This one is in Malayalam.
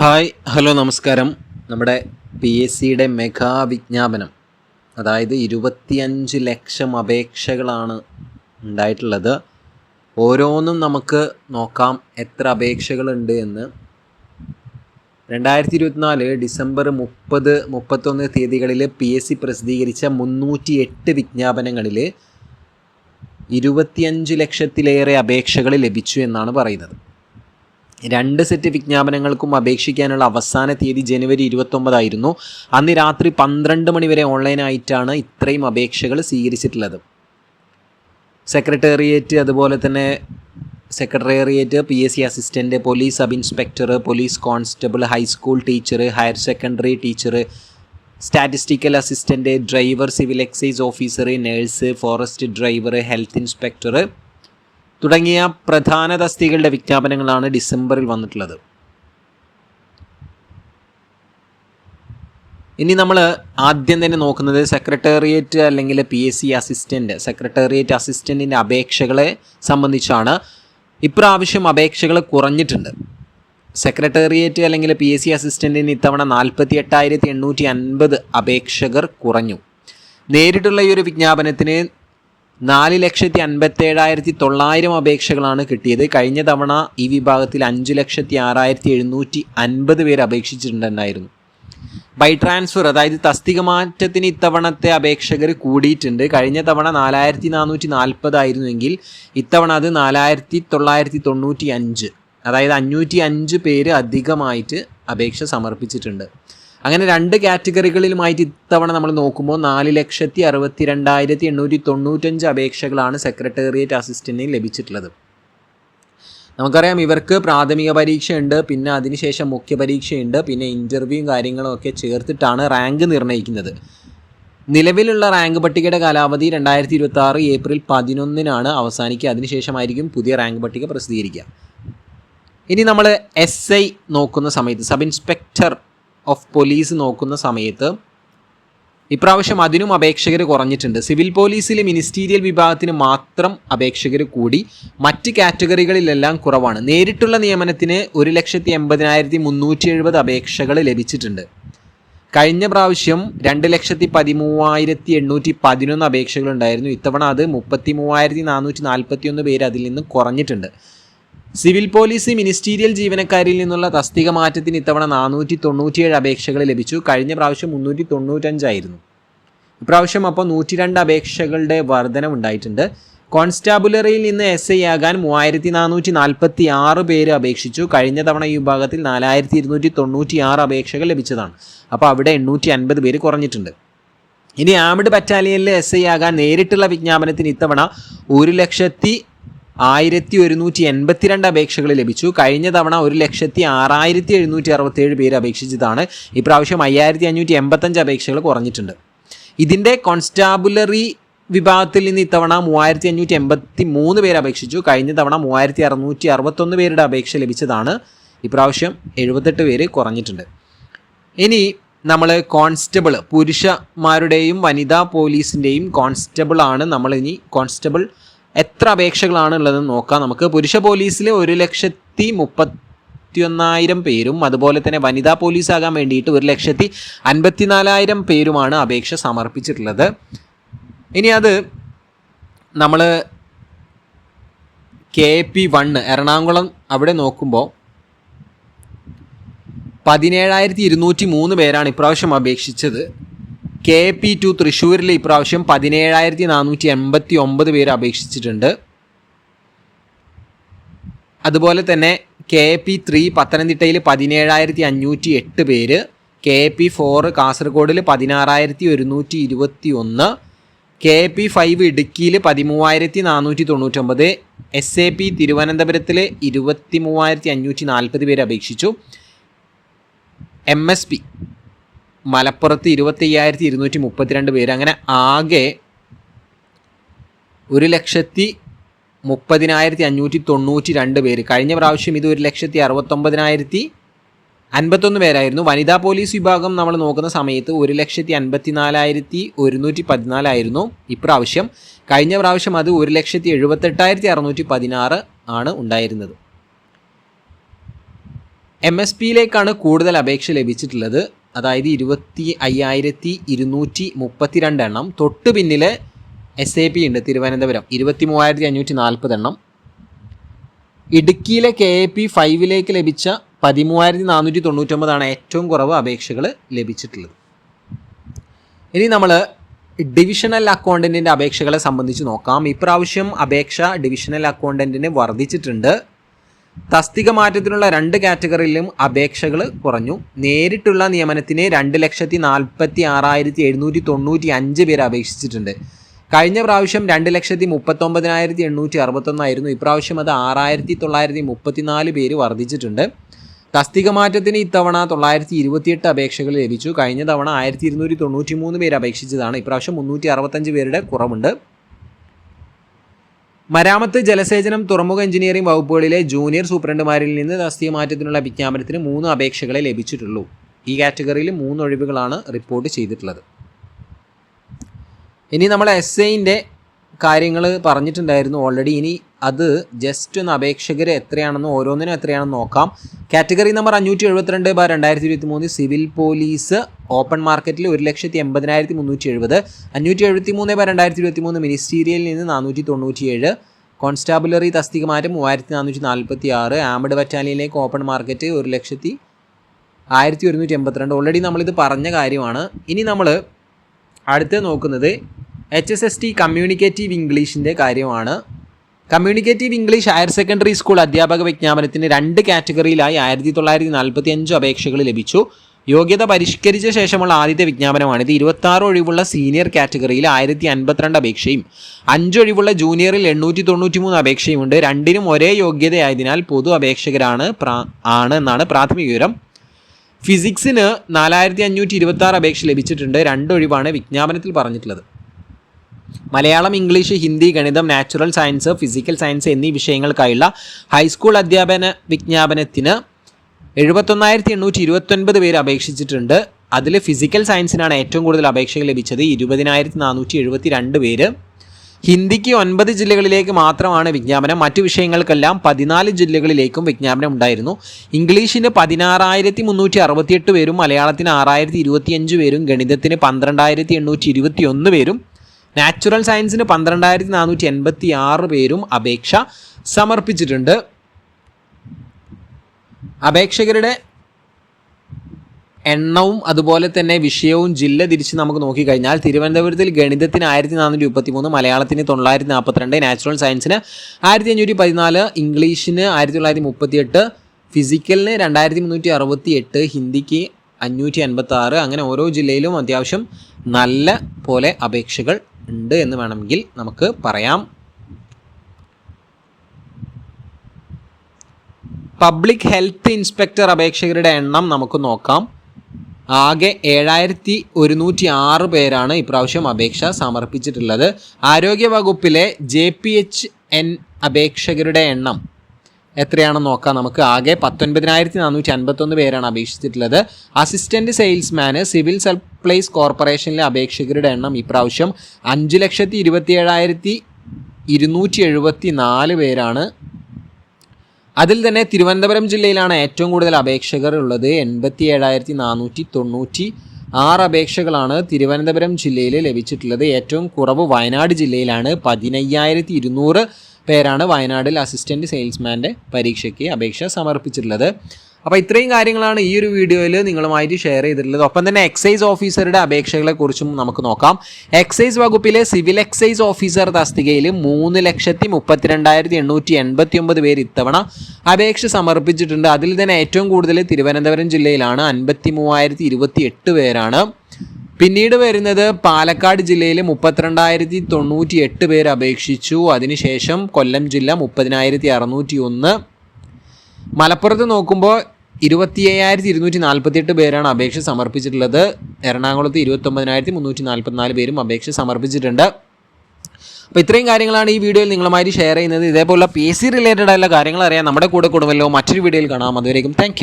ഹായ് ഹലോ നമസ്കാരം. നമ്മുടെ പി എസ് സിയുടെ മെഗാ വിജ്ഞാപനം അതായത് ഇരുപത്തിയഞ്ച് ലക്ഷം അപേക്ഷകളാണ് ഉണ്ടായിട്ടുള്ളത്. ഓരോന്നും നമുക്ക് നോക്കാം എത്ര അപേക്ഷകളുണ്ട് എന്ന്. രണ്ടായിരത്തി ഇരുപത്തിനാല് ഡിസംബർ മുപ്പത് മുപ്പത്തൊന്ന് തീയതികളിൽ പി എസ് സി പ്രസിദ്ധീകരിച്ച മുന്നൂറ്റി എട്ട് വിജ്ഞാപനങ്ങളിൽ ഇരുപത്തിയഞ്ച് ലക്ഷത്തിലേറെ അപേക്ഷകൾ ലഭിച്ചു എന്നാണ് പറയുന്നത്. രണ്ട് സെറ്റ് വിജ്ഞാപനങ്ങൾക്കും അപേക്ഷിക്കാനുള്ള അവസാന തീയതി ജനുവരി ഇരുപത്തൊമ്പതായിരുന്നു. അന്ന് രാത്രി പന്ത്രണ്ട് മണിവരെ ഓൺലൈനായിട്ടാണ് ഇത്രയും അപേക്ഷകൾ സ്വീകരിച്ചിട്ടുള്ളത്. സെക്രട്ടേറിയറ്റ് അതുപോലെ തന്നെ secretariat P S C assistant police sub inspector police constable high school teacher higher secondary teacher statistical assistant driver civil excise officer nurse forest driver health inspector തുടങ്ങിയ പ്രധാന തസ്തികളുടെ വിജ്ഞാപനങ്ങളാണ് ഡിസംബറിൽ വന്നിട്ടുള്ളത്. ഇനി നമ്മൾ ആദ്യം തന്നെ നോക്കുന്നത് സെക്രട്ടേറിയറ്റ് അല്ലെങ്കിൽ P S C assistant secretariat അസിസ്റ്റന്റിന്റെ അപേക്ഷകളെ സംബന്ധിച്ചാണ് ഇപ്രാവശ്യം അപേക്ഷകൾ കുറഞ്ഞിട്ടുണ്ട്. സെക്രട്ടേറിയറ്റ് അല്ലെങ്കിൽ പി എസ് സി അസിസ്റ്റന്റിന് ഇത്തവണ നാൽപ്പത്തി എട്ടായിരത്തി എണ്ണൂറ്റി അൻപത് അപേക്ഷകർ കുറഞ്ഞു. നേരിട്ടുള്ള ഈ ഒരു വിജ്ഞാപനത്തിന് നാല് ലക്ഷത്തി അൻപത്തേഴായിരത്തി തൊള്ളായിരം അപേക്ഷകളാണ് കിട്ടിയത്. കഴിഞ്ഞ തവണ ഈ വിഭാഗത്തിൽ അഞ്ച് ലക്ഷത്തി ആറായിരത്തി എഴുന്നൂറ്റി അൻപത് പേര് അപേക്ഷിച്ചിട്ടുണ്ടായിരുന്നു ബൈ ട്രാൻസ്ഫർ അതായത് തസ്തിക മാറ്റത്തിന് ഇത്തവണത്തെ അപേക്ഷകർ കൂടിയിട്ടുണ്ട്. കഴിഞ്ഞ തവണ നാലായിരത്തി നാനൂറ്റി നാൽപ്പതായിരുന്നുവെങ്കിൽ ഇത്തവണ അത് നാലായിരത്തി തൊള്ളായിരത്തി തൊണ്ണൂറ്റി അഞ്ച് അതായത് അഞ്ഞൂറ്റി അഞ്ച് പേര് അധികമായിട്ട് അപേക്ഷ സമർപ്പിച്ചിട്ടുണ്ട്. അങ്ങനെ രണ്ട് കാറ്റഗറികളിലുമായിട്ട് ഇത്തവണ നമ്മൾ നോക്കുമ്പോൾ നാല് ലക്ഷത്തി അറുപത്തി രണ്ടായിരത്തി എണ്ണൂറ്റി തൊണ്ണൂറ്റഞ്ച് അപേക്ഷകളാണ് സെക്രട്ടേറിയറ്റ് അസിസ്റ്റന്റിന് ലഭിച്ചിട്ടുള്ളത്. നമുക്കറിയാം ഇവർക്ക് പ്രാഥമിക പരീക്ഷയുണ്ട് പിന്നെ അതിനുശേഷം മുഖ്യ പരീക്ഷയുണ്ട് പിന്നെ ഇന്റർവ്യൂവും കാര്യങ്ങളും ഒക്കെ ചേർത്തിട്ടാണ് റാങ്ക് നിർണയിക്കുന്നത്. നിലവിലുള്ള റാങ്ക് പട്ടികയുടെ കാലാവധി രണ്ടായിരത്തി ഇരുപത്തി ആറ് ഏപ്രിൽ പതിനൊന്നിനാണ് അവസാനിക്കുക. അതിനുശേഷമായിരിക്കും പുതിയ റാങ്ക് പട്ടിക പ്രസിദ്ധീകരിക്കുക. ഇനി നമ്മൾ എസ് ഐ നോക്കുന്ന സമയത്ത് സബ് ഇൻസ്പെക്ടർ ഓഫ് പോലീസ് നോക്കുന്ന സമയത്ത് ഇപ്രാവശ്യം അതിനും അപേക്ഷകർ കുറഞ്ഞിട്ടുണ്ട്. സിവിൽ പോലീസിൽ മിനിസ്റ്റീരിയൽ വിഭാഗത്തിന് മാത്രം അപേക്ഷകർ കൂടി മറ്റ് കാറ്റഗറികളിലെല്ലാം കുറവാണ്. നേരിട്ടുള്ള നിയമനത്തിന് ഒരു ലക്ഷത്തി എൺപതിനായിരത്തി മുന്നൂറ്റി എഴുപത് അപേക്ഷകൾ ലഭിച്ചിട്ടുണ്ട്. കഴിഞ്ഞ പ്രാവശ്യം രണ്ട് ലക്ഷത്തി പതിമൂവായിരത്തി എണ്ണൂറ്റി പതിനൊന്ന് അപേക്ഷകളുണ്ടായിരുന്നു. ഇത്തവണ അത് മുപ്പത്തി മൂവായിരത്തി നാനൂറ്റി നാൽപ്പത്തി ഒന്ന് പേര് അതിൽ നിന്ന് കുറഞ്ഞിട്ടുണ്ട്. സിവിൽ പോലീസ് മിനിസ്റ്റീരിയൽ ജീവനക്കാരിൽ നിന്നുള്ള തസ്തിക മാറ്റത്തിന് ഇത്തവണ നാനൂറ്റി തൊണ്ണൂറ്റിയേഴ് അപേക്ഷകൾ ലഭിച്ചു. കഴിഞ്ഞ പ്രാവശ്യം മുന്നൂറ്റി തൊണ്ണൂറ്റഞ്ചായിരുന്നു ഇപ്രാവശ്യം അപ്പോൾ നൂറ്റി രണ്ട് അപേക്ഷകളുടെ വർധനമുണ്ടായിട്ടുണ്ട് കോൺസ്റ്റാബുലറിയിൽ നിന്ന് എസ് ഐ ആകാൻ മൂവായിരത്തി നാനൂറ്റി നാൽപ്പത്തി ആറ് പേര് അപേക്ഷിച്ചു. കഴിഞ്ഞ തവണ ഈ വിഭാഗത്തിൽ നാലായിരത്തി ഇരുന്നൂറ്റി തൊണ്ണൂറ്റി ആറ് അപേക്ഷകൾ ലഭിച്ചതാണ്. അപ്പോൾ അവിടെ എണ്ണൂറ്റി അൻപത് പേര് കുറഞ്ഞിട്ടുണ്ട്. ഇനി ആംഡ് ബറ്റാലിയനിൽ എസ് ഐ ആകാൻ നേരിട്ടുള്ള വിജ്ഞാപനത്തിന് ഇത്തവണ ഒരു ലക്ഷത്തി ആയിരത്തി ഒരുന്നൂറ്റി എൺപത്തിരണ്ട് അപേക്ഷകൾ ലഭിച്ചു. കഴിഞ്ഞ തവണ ഒരു ലക്ഷത്തി ആറായിരത്തി എഴുന്നൂറ്റി അറുപത്തേഴ് പേര് അപേക്ഷിച്ചതാണ്. ഇപ്രാവശ്യം അയ്യായിരത്തി അഞ്ഞൂറ്റി എൺപത്തഞ്ച് അപേക്ഷകൾ കുറഞ്ഞിട്ടുണ്ട്. ഇതിന്റെ കോൺസ്റ്റാബുലറി വിഭാഗത്തിൽ നിന്ന് ഇത്തവണ മൂവായിരത്തി അഞ്ഞൂറ്റി എൺപത്തി മൂന്ന് പേര് അപേക്ഷിച്ചു. കഴിഞ്ഞ തവണ മൂവായിരത്തി അറുന്നൂറ്റി അറുപത്തൊന്ന് പേരുടെ അപേക്ഷ ലഭിച്ചതാണ്. ഇപ്രാവശ്യം എഴുപത്തെട്ട് പേര് കുറഞ്ഞിട്ടുണ്ട്. ഇനി നമ്മൾ കോൺസ്റ്റബിൾ പുരുഷന്മാരുടെയും വനിതാ പോലീസിന്റെയും നമ്മൾ ഇനി കോൺസ്റ്റബിൾ എത്ര അപേക്ഷകളാണ് ഉള്ളതെന്ന് നോക്കാം. നമുക്ക് പുരുഷ പോലീസിൽ ഒരു ലക്ഷത്തി മുപ്പത്തിയൊന്നായിരം പേരും അതുപോലെ തന്നെ വനിതാ പോലീസ് ആകാൻ വേണ്ടിയിട്ട് ഒരു ലക്ഷത്തി അൻപത്തിനാലായിരം പേരുമാണ് അപേക്ഷ സമർപ്പിച്ചിട്ടുള്ളത്. ഇനി അത് നമ്മൾ കെ പി വണ്ണ് എറണാകുളം അവിടെ നോക്കുമ്പോൾ പതിനേഴായിരത്തി ഇരുന്നൂറ്റി മൂന്ന് പേരാണ് ഇപ്രാവശ്യം അപേക്ഷിച്ചത്. കെ പി ടു തൃശ്ശൂരിൽ ഇപ്രാവശ്യം പതിനേഴായിരത്തി നാനൂറ്റി എൺപത്തി ഒമ്പത് പേര് അപേക്ഷിച്ചിട്ടുണ്ട്. അതുപോലെ തന്നെ കെ പി ത്രീ പത്തനംതിട്ടയിൽ പതിനേഴായിരത്തി അഞ്ഞൂറ്റി എട്ട് പേര് കെ പി ഫോർ കാസർഗോഡിൽ പതിനാറായിരത്തി ഒരുന്നൂറ്റി ഇരുപത്തി ഒന്ന് കെ പി ഫൈവ് ഇടുക്കിയിൽ പതിമൂവായിരത്തി നാനൂറ്റി തൊണ്ണൂറ്റൊമ്പത് എസ് എ പി തിരുവനന്തപുരത്തിൽ ഇരുപത്തി മൂവായിരത്തി അഞ്ഞൂറ്റി നാൽപ്പത് പേര് അപേക്ഷിച്ചു. എം എസ് പി മലപ്പുറത്ത് ഇരുപത്തി അയ്യായിരത്തി ഇരുന്നൂറ്റി മുപ്പത്തിരണ്ട് പേര്. അങ്ങനെ ആകെ ഒരു ലക്ഷത്തി മുപ്പതിനായിരത്തി അഞ്ഞൂറ്റി തൊണ്ണൂറ്റി രണ്ട് പേര്. കഴിഞ്ഞ പ്രാവശ്യം ഇത് ഒരു ലക്ഷത്തി അറുപത്തൊമ്പതിനായിരത്തി അൻപത്തൊന്ന് പേരായിരുന്നു. വനിതാ പോലീസ് വിഭാഗം നമ്മൾ നോക്കുന്ന സമയത്ത് ഒരു ലക്ഷത്തി അൻപത്തി നാലായിരത്തി ഒരുന്നൂറ്റി പതിനാലായിരുന്നു ഇപ്രാവശ്യം. കഴിഞ്ഞ പ്രാവശ്യം അത് ഒരു ലക്ഷത്തി എഴുപത്തെട്ടായിരത്തി അറുന്നൂറ്റി പതിനാറ് ആണ് ഉണ്ടായിരുന്നത്. എം എസ് പിയിലേക്കാണ് കൂടുതൽ അപേക്ഷ ലഭിച്ചിട്ടുള്ളത്. അതായത് ഇരുപത്തി അയ്യായിരത്തി ഇരുന്നൂറ്റി മുപ്പത്തിരണ്ട് എണ്ണം. തൊട്ട് പിന്നിൽ എസ് എ പി ഉണ്ട് തിരുവനന്തപുരം. ഇരുപത്തി മൂവായിരത്തി അഞ്ഞൂറ്റി നാൽപ്പത് എണ്ണം. ഇടുക്കിയിലെ കെ എ പി ഫൈവിലേക്ക് ലഭിച്ച പതിമൂവായിരത്തി നാനൂറ്റി തൊണ്ണൂറ്റൊമ്പതാണ് ഏറ്റവും കുറവ് അപേക്ഷകൾ ലഭിച്ചിട്ടുള്ളത്. ഇനി നമ്മൾ ഡിവിഷണൽ അക്കൗണ്ടന്റിന്റെ അപേക്ഷകളെ സംബന്ധിച്ച് നോക്കാം. ഇപ്രാവശ്യം അപേക്ഷ ഡിവിഷണൽ അക്കൗണ്ടന്റിന് വർദ്ധിച്ചിട്ടുണ്ട്. തസ്തിക മാറ്റത്തിനുള്ള രണ്ട് കാറ്റഗറിയിലും അപേക്ഷകൾ കുറഞ്ഞു. നേരിട്ടുള്ള നിയമനത്തിന് രണ്ട് ലക്ഷത്തി നാൽപ്പത്തി ആറായിരത്തി എഴുന്നൂറ്റി തൊണ്ണൂറ്റി അഞ്ച് പേര് അപേക്ഷിച്ചിട്ടുണ്ട്. കഴിഞ്ഞ പ്രാവശ്യം രണ്ട് ലക്ഷത്തി മുപ്പത്തൊമ്പതിനായിരത്തി എണ്ണൂറ്റി അറുപത്തൊന്നായിരുന്നു. ഇപ്രാവശ്യം അത് ആറായിരത്തി തൊള്ളായിരത്തി മുപ്പത്തിനാല് പേര് വർദ്ധിച്ചിട്ടുണ്ട്. തസ്തിക മാറ്റത്തിന് ഇത്തവണ തൊള്ളായിരത്തി ഇരുപത്തിയെട്ട് അപേക്ഷകൾ ലഭിച്ചു. കഴിഞ്ഞ തവണ ആയിരത്തി ഇരുന്നൂറ്റി തൊണ്ണൂറ്റി മൂന്ന് പേര് അപേക്ഷിച്ചതാണ്. ഇപ്രാവശ്യം മുന്നൂറ്റി അറുപത്തഞ്ച് പേരുടെ കുറവുണ്ട്. മരാമത്ത് ജലസേചനം തുറമുഖ എഞ്ചിനീയറിംഗ് വകുപ്പുകളിലെ ജൂനിയർ സൂപ്രണ്ടുമാരിൽ നിന്ന് തസ്തിക മാറ്റത്തിനുള്ള വിജ്ഞാപനത്തിന് മൂന്ന് അപേക്ഷകളെ ലഭിച്ചിട്ടുള്ളൂ. ഈ കാറ്റഗറിയിൽ മൂന്ന് ഒഴിവുകളാണ് റിപ്പോർട്ട് ചെയ്തിട്ടുള്ളത്. ഇനി നമ്മൾ എസ് ഐന്റെ കാര്യങ്ങൾ പറഞ്ഞിട്ടുണ്ടായിരുന്നു. ഓൾറെഡി ഇനി അത് ജസ്റ്റ് ഒന്ന് അപേക്ഷകർ എത്രയാണെന്ന് ഓരോന്നിനും എത്രയാണെന്ന് നോക്കാം. കാറ്റഗറി നമ്പർ അഞ്ഞൂറ്റി എഴുപത്തിരണ്ട് ബാർ രണ്ടായിരത്തി ഇരുപത്തി മൂന്ന് സിവിൽ പോലീസ് ഓപ്പൺ മാർക്കറ്റിൽ ഒരു ലക്ഷത്തി എൺപതിനായിരത്തി മുന്നൂറ്റി എഴുപത് അഞ്ഞൂറ്റി എഴുപത്തി മൂന്ന് ബാർ രണ്ടായിരത്തി ഇരുപത്തി മൂന്ന് മിനിസ്റ്റീരിയലിൽ നിന്ന് നാനൂറ്റി തൊണ്ണൂറ്റി ഏഴ് കോൺസ്റ്റാബുലറി തസ്തിക മാറ്റം മൂവായിരത്തി നാനൂറ്റി നാൽപ്പത്തി ആറ് ആംബഡ് ബറ്റാലിയനിലേക്ക് ഓപ്പൺ മാർക്കറ്റ് ഒരു ലക്ഷത്തി ആയിരത്തി ഒരുന്നൂറ്റി എൺപത്തിരണ്ട് ഓൾറെഡി നമ്മളിത് പറഞ്ഞ കാര്യമാണ്. ഇനി നമ്മൾ അടുത്ത് നോക്കുന്നത് H S S T communicative ഇംഗ്ലീഷിന്റെ കാര്യമാണ്. Communicative English higher secondary school അധ്യാപക വിജ്ഞാപനത്തിന് രണ്ട് കാറ്റഗറിയിലായി ആയിരത്തി തൊള്ളായിരത്തി നാൽപ്പത്തി അഞ്ച് അപേക്ഷകൾ ലഭിച്ചു. യോഗ്യത പരിഷ്കരിച്ച ശേഷമുള്ള ആദ്യത്തെ വിജ്ഞാപനമാണിത്. ഇരുപത്തി ആറ് ഒഴിവുള്ള സീനിയർ കാറ്റഗറിയിൽ ആയിരത്തി അൻപത്തിരണ്ട് അപേക്ഷയും അഞ്ച് ഒഴിവുള്ള ജൂനിയറിൽ എണ്ണൂറ്റി തൊണ്ണൂറ്റി മൂന്ന് അപേക്ഷയുമുണ്ട്. രണ്ടിനും ഒരേ യോഗ്യതയായതിനാൽ പൊതു അപേക്ഷകരാണ് ആണ് എന്നാണ് പ്രാഥമിക വിവരം. ഫിസിക്സിന് നാലായിരത്തി അഞ്ഞൂറ്റി ഇരുപത്തി ആറ് അപേക്ഷ ലഭിച്ചിട്ടുണ്ട്. രണ്ടൊഴിവാണ് വിജ്ഞാപനത്തിൽ പറഞ്ഞിട്ടുള്ളത്. മലയാളം ഇംഗ്ലീഷ് ഹിന്ദി ഗണിതം നാച്ചുറൽ സയൻസ് ഫിസിക്കൽ സയൻസ് എന്നീ വിഷയങ്ങൾക്കായുള്ള ഹൈസ്കൂൾ അധ്യാപന വിജ്ഞാപനത്തിന് എഴുപത്തൊന്നായിരത്തി എണ്ണൂറ്റി ഇരുപത്തൊൻപത് പേര് അപേക്ഷിച്ചിട്ടുണ്ട്. അതിൽ ഫിസിക്കൽ സയൻസിനാണ് ഏറ്റവും കൂടുതൽ അപേക്ഷകൾ ലഭിച്ചത് ഇരുപതിനായിരത്തി നാനൂറ്റി എഴുപത്തി രണ്ട് പേര്. ഹിന്ദിക്ക് ഒൻപത് ജില്ലകളിലേക്ക് മാത്രമാണ് വിജ്ഞാപനം മറ്റു വിഷയങ്ങൾക്കെല്ലാം പതിനാല് ജില്ലകളിലേക്കും വിജ്ഞാപനം ഉണ്ടായിരുന്നു. ഇംഗ്ലീഷിന് പതിനാറായിരത്തി മുന്നൂറ്റി അറുപത്തിയെട്ട് പേരും മലയാളത്തിന് ആറായിരത്തി ഇരുപത്തിയഞ്ച് പേരും ഗണിതത്തിന് പന്ത്രണ്ടായിരത്തി എണ്ണൂറ്റി ഇരുപത്തി ഒന്ന് പേരും നാച്ചുറൽ സയൻസിന് പന്ത്രണ്ടായിരത്തി നാനൂറ്റി എൺപത്തി ആറ് പേരും അപേക്ഷ സമർപ്പിച്ചിട്ടുണ്ട്. അപേക്ഷകരുടെ എണ്ണവും അതുപോലെ തന്നെ വിഷയവും ജില്ല തിരിച്ച് നമുക്ക് നോക്കിക്കഴിഞ്ഞാൽ തിരുവനന്തപുരത്തിൽ ഗണിതത്തിന് ആയിരത്തി നാനൂറ്റി മുപ്പത്തി മൂന്ന് മലയാളത്തിന് തൊള്ളായിരത്തി നാൽപ്പത്തിരണ്ട് നാച്ചുറൽ സയൻസിന് ആയിരത്തി അഞ്ഞൂറ്റി പതിനാല് ഇംഗ്ലീഷിന് ആയിരത്തി തൊള്ളായിരത്തി മുപ്പത്തിയെട്ട് ഫിസിക്കലിന് രണ്ടായിരത്തി മുന്നൂറ്റി അറുപത്തി എട്ട് ഹിന്ദിക്ക് അഞ്ഞൂറ്റി അൻപത്തി ആറ് അങ്ങനെ ഓരോ ജില്ലയിലും അത്യാവശ്യം നല്ല പോലെ അപേക്ഷകൾ ഉണ്ട് എന്ന് വേണമെങ്കിൽ നമുക്ക് പറയാം. പബ്ലിക് ഹെൽത്ത് ഇൻസ്പെക്ടർ അപേക്ഷകരുടെ എണ്ണം നമുക്ക് നോക്കാം. ആകെ ഏഴായിരത്തി ഒരുന്നൂറ്റി ആറ് പേരാണ് ഇപ്രാവശ്യം അപേക്ഷ സമർപ്പിച്ചിട്ടുള്ളത്. ആരോഗ്യ വകുപ്പിലെ ജെ പി എച്ച് എൻ അപേക്ഷകരുടെ എണ്ണം എത്രയാണെന്ന് നോക്കാം. നമുക്ക് ആകെ പത്തൊൻപതിനായിരത്തി നാനൂറ്റി അൻപത്തൊന്ന് പേരാണ് അപേക്ഷിച്ചിട്ടുള്ളത്. അസിസ്റ്റന്റ് സെയിൽസ്മാന് സിവിൽ സപ്ലൈസ് കോർപ്പറേഷനിലെ അപേക്ഷകരുടെ എണ്ണം ഇപ്രാവശ്യം അഞ്ച് ലക്ഷത്തി ഇരുപത്തി ഏഴായിരത്തി ഇരുന്നൂറ്റി എഴുപത്തി നാല് പേരാണ്. അതിൽ തന്നെ തിരുവനന്തപുരം ജില്ലയിലാണ് ഏറ്റവും കൂടുതൽ അപേക്ഷകർ ഉള്ളത്. എൺപത്തി ഏഴായിരത്തി നാനൂറ്റി തൊണ്ണൂറ്റി ആറ് അപേക്ഷകളാണ് തിരുവനന്തപുരം ജില്ലയിൽ ലഭിച്ചിട്ടുള്ളത്. ഏറ്റവും കുറവ് വയനാട് ജില്ലയിലാണ് പതിനയ്യായിരത്തി ഇരുന്നൂറ് പേരാണ് വയനാട്ടിൽ അസിസ്റ്റന്റ് സെയിൽസ്മാന്റെ പരീക്ഷയ്ക്ക് അപേക്ഷ സമർപ്പിച്ചിട്ടുള്ളത്. അപ്പോൾ ഇത്രയും കാര്യങ്ങളാണ് ഈ ഒരു വീഡിയോയിൽ നിങ്ങളുമായിട്ട് ഷെയർ ചെയ്തിട്ടുള്ളത്. ഒപ്പം തന്നെ എക്സൈസ് ഓഫീസറുടെ അപേക്ഷകളെക്കുറിച്ചും നമുക്ക് നോക്കാം. എക്സൈസ് വകുപ്പിലെ സിവിൽ എക്സൈസ് ഓഫീസർ തസ്തികയിൽ മൂന്ന് ലക്ഷത്തി മുപ്പത്തിരണ്ടായിരത്തി എണ്ണൂറ്റി എൺപത്തി ഒമ്പത് പേര് ഇത്തവണ അപേക്ഷ സമർപ്പിച്ചിട്ടുണ്ട്. അതിൽ തന്നെ ഏറ്റവും കൂടുതൽ തിരുവനന്തപുരം ജില്ലയിലാണ് അൻപത്തി മൂവായിരത്തി ഇരുപത്തി എട്ട് പേരാണ്. പിന്നീട് വരുന്നത് പാലക്കാട് ജില്ലയിൽ മുപ്പത്തിരണ്ടായിരത്തി തൊണ്ണൂറ്റി എട്ട് പേര് അപേക്ഷിച്ചു. അതിനുശേഷം കൊല്ലം ജില്ല മുപ്പതിനായിരത്തി അറുന്നൂറ്റി ഒന്ന് മലപ്പുറത്ത് നോക്കുമ്പോൾ ഇരുപത്തി അയ്യായിരത്തി ഇരുന്നൂറ്റി നാൽപ്പത്തിയെട്ട് പേരാണ് അപേക്ഷ സമർപ്പിച്ചിട്ടുള്ളത്. എറണാകുളത്ത് ഇരുപത്തൊമ്പതിനായിരത്തി മുന്നൂറ്റി നാൽപ്പത്തിനാല് പേരും അപേക്ഷ സമർപ്പിച്ചിട്ടുണ്ട്. അപ്പോൾ ഇത്രയും കാര്യങ്ങളാണ് ഈ വീഡിയോയിൽ നിങ്ങളുമായി ഷെയർ ചെയ്യുന്നത്. ഇതേപോലെ പി എസ് സി റിലേറ്റഡ് ആയുള്ള കാര്യങ്ങൾ അറിയാൻ നമ്മുടെ കൂടെ കൂടുമല്ലോ. മറ്റൊരു വീഡിയോയിൽ കാണാം. അതുവരേക്കും താങ്ക്